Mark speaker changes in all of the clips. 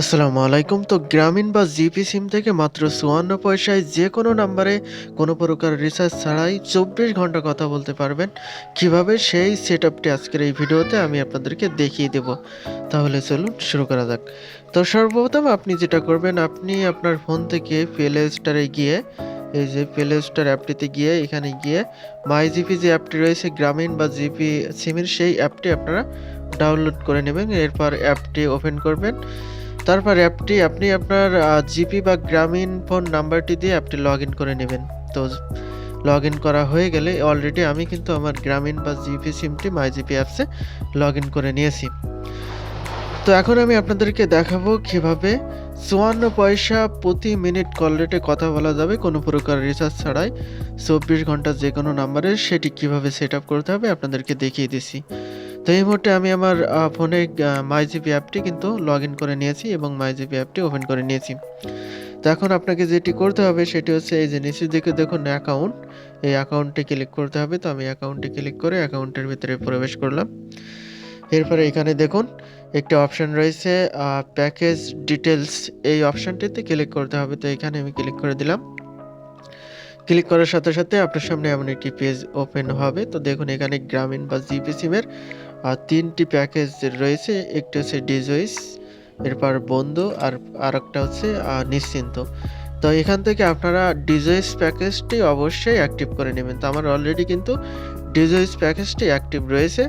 Speaker 1: আসসালামু আলাইকুম। তো গ্রামীণ বা জিপি সিম থেকে মাত্র ৫৪ পয়সায় যে কোনো নাম্বারে কোনো প্রকার রিচার্জ ছাড়াই ২৪ ঘণ্টা কথা বলতে পারবেন। কীভাবে সেই সেট আপটি আজকের এই ভিডিওতে আমি আপনাদেরকে দেখিয়ে দেব। তাহলে চলুন শুরু করা যাক। তো সর্বপ্রথম আপনি যেটা করবেন, আপনি আপনার ফোন থেকে প্লে স্টোরে গিয়ে, এই যে প্লে স্টোর অ্যাপটিতে গিয়ে, এখানে গিয়ে মাই জিপি যে অ্যাপটি রয়েছে, গ্রামীণ বা জিপি সিমের সেই অ্যাপটি আপনারা ডাউনলোড করে নেবেন। এরপর অ্যাপটি ওপেন করবেন। তারপর অ্যাপটি আপনি আপনার জিপি বা গ্রামীণ ফোন নাম্বারটি দিয়ে অ্যাপটি লগইন করে নেবেন। তো লগইন করা হয়ে গেলে অলরেডি আমি কিন্তু আমার গ্রামীণ বা জিপি সিমটি মাই জিপি অ্যাপসে লগইন করে নিয়েছি। তো এখন আমি আপনাদেরকে দেখাবো কীভাবে ৫৪ পয়সা প্রতি মিনিট কল রেটে কথা বলা যাবে কোনো প্রকার রিচার্জ ছাড়াই ২৪ ঘণ্টা যে কোনো নাম্বারে সেটি কীভাবে সেটআপ করতে হবে আপনাদেরকে দেখিয়ে দিচ্ছি। তো এই মুহূর্তে আমি আমার ফোনে আ মাই জিপি অ্যাপটি কিন্তু লগ ইন করে নিয়েছি এবং মাই জিপি অ্যাপটি ওপেন করে নিয়েছি। তো এখন আপনাকে যেটি করতে হবে সেটি হচ্ছে এই যে নিচের দিকে দেখুন অ্যাকাউন্ট, এই অ্যাকাউন্টে ক্লিক করতে হবে। তো আমি অ্যাকাউন্টে ক্লিক করে অ্যাকাউন্টের ভিতরে প্রবেশ করলাম। এরপরে এখানে দেখুন একটি অপশন রয়েছে প্যাকেজ ডিটেলস এই অপশনটিতে ক্লিক করতে হবে। তো এখানে আমি ক্লিক করে দিলাম। ক্লিক করার সাথে, সাথে আপনার সামনে এমন একটি পেজ ওপেন হবে। তো দেখুন এখানে গ্রামীণ বা জিপি সিমের আ ৩ টি প্যাকেজ রয়েছে। একটি হচ্ছে ডিজোইস, এরপর বন্ধু আর আর একটা হচ্ছে নিশ্চিন্ত। তো এখান থেকে আপনারা ডিজোইস প্যাকেজটি অবশ্যই অ্যাক্টিভ করে নেবেন। তো আমার অলরেডি কিন্তু ডিজোইস প্যাকেজটি অ্যাক্টিভ রয়েছে।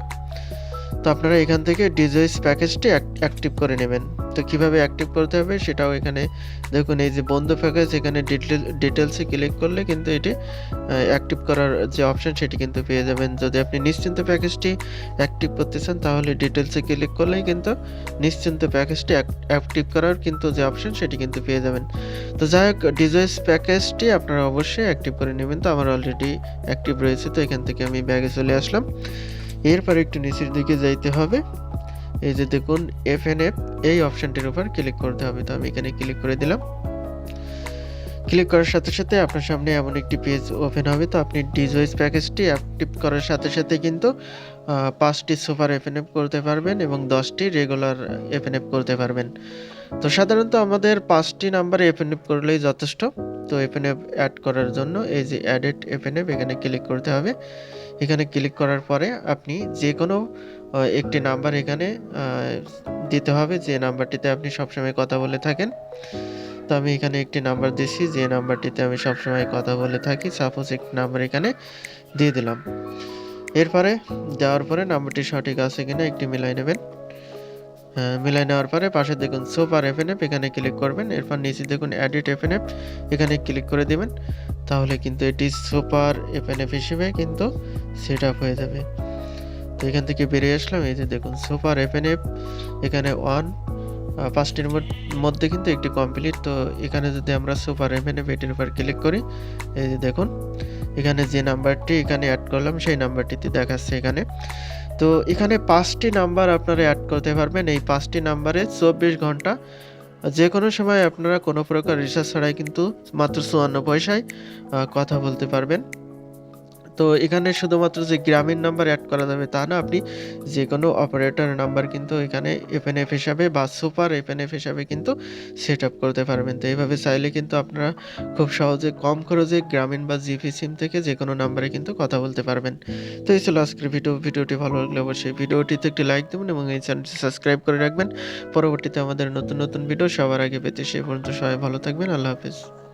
Speaker 1: তো আপনারা এখান থেকে ডিজোইস প্যাকেজটি অ্যাক, অ্যাক্টিভ করে নেবেন। তো কীভাবে অ্যাক্টিভ করতে হবে সেটাও এখানে দেখুন, এই যে বন্ধ প্যাকেজ এখানে ডিটেল ডিটেলসে ক্লিক করলে কিন্তু এটি অ্যাক্টিভ করার যে অপশন সেটি কিন্তু পেয়ে যাবেন। যদি আপনি নিশ্চিন্ত প্যাকেজটি অ্যাক্টিভ করতে চান, তাহলে ডিটেলসে ক্লিক করলেই কিন্তু নিশ্চিন্ত প্যাকেজটি অ্যাক অ্যাক্টিভ করার কিন্তু যে অপশন সেটি কিন্তু পেয়ে যাবেন। তো যাই হোক ডিজওইস প্যাকেজটি আপনারা অবশ্যই অ্যাক্টিভ করে নেবেন। তো আমার অলরেডি অ্যাক্টিভ রয়েছে, তো এখান থেকে আমি ব্যাগে চলে আসলাম। এরপর একটু নিচের দিকে যাইতে হবে। এই যে দেখুন এফএনএফ এই অপশনটির উপর ক্লিক করতে হবে। তো আমি এখানে ক্লিক করে দিলাম। ক্লিক করার সাথে, সাথে আপনার সামনে এমন একটি পেজ ওপেন হবে। তো আপনি ডিজওইস প্যাকেজটি অ্যাক্টিভ করার সাথে, সাথে কিন্তু পাঁচটি ৫ টি সুপার এফএনএফ করতে পারবেন এবং ১০ টি রেগুলার এফএনএফ করতে পারবেন। তো সাধারণত আমাদের ৫ টি নাম্বারে এফএনএফ করলেই যথেষ্ট। তো এফএনএফ অ্যাড করার জন্য এই যে এডেড এফএনএফ এখানে ক্লিক করতে হবে। এখানে ক্লিক করার পরে আপনি যে কোনো একটি নাম্বার এখানে দিতে হবে যে নাম্বারটিতে আপনি সবসময় কথা বলে থাকেন। তো আমি এখানে একটি নাম্বার দিচ্ছি যে নাম্বারটিতে আমি সবসময় কথা বলে থাকি। সাপোজ একটি নাম্বার এখানে দিয়ে দিলাম। এরপরে, দেওয়ার পরে নাম্বারটি সঠিক আছে কিনা একটি মিলায় নেবেন। আ মিলায় নেওয়ার পরে পাশে দেখুন সুপার এফএনএফ এখানে ক্লিক করবেন। এরপর নিচে দেখুন এডিট এফএনএফ এখানে ক্লিক করে দিবেন। তাহলে কিন্তু এটি সুপার এফএনএফ হিসেবে কিন্তু সেটআপ হয়ে যাবে। তো এখান থেকে বেরিয়ে আসলাম। এই যে দেখুন সুপার এফএনএফ এখানে 1 আ ৫ টির মধ্যে কিন্তু একটি কমপ্লিট। তো এখানে যদি আমরা সুপার এফএনএফ এটির উপর ক্লিক করি, এই যে দেখুন এখানে যে নাম্বারটি এখানে অ্যাড করলাম সেই নাম্বারটিতে দেখাচ্ছে এখানে। তো এখানে পাঁচটি নাম্বার আপনারা অ্যাড করতে পারবেন। এই পাঁচটি নাম্বারে ২৪ ঘণ্টা যে কোনো সময় আপনারা কোনো প্রকার রিচার্জ ছাড়াই কিন্তু মাত্র ৫৪ পয়সায় কথা বলতে পারবেন। তো এখানে শুধুমাত্র যে গ্রামীণ নাম্বার এড করা যাবে তা না। আপনি যেকোনো অপারেটর নাম্বার কিন্তু এখানে এফএনএফ হিসাবে বা সুপার এফএনএফ হিসাবে কিন্তু সেটআপ করতে পারবেন। তো এভাবে চাইলে কিন্তু আপনারা খুব সহজে কম খরচে গ্রামীণ বা জিপি সিম থেকে যেকোনো নাম্বারে কিন্তু কথা বলতে পারবেন। তো এই ছিল আজকের ভিডিও। ভিডিওটি ভালো লাগলে অবশ্যই ভিডিওটিতে একটি লাইক দিবেন এবং এই চ্যানেলটি সাবস্ক্রাইব করে রাখবেন। পরবর্তীতে আমাদের নতুন, নতুন ভিডিও সবার আগে পেতে সে পর্যন্ত সবাই ভালো থাকবেন। আল্লাহ হাফেজ।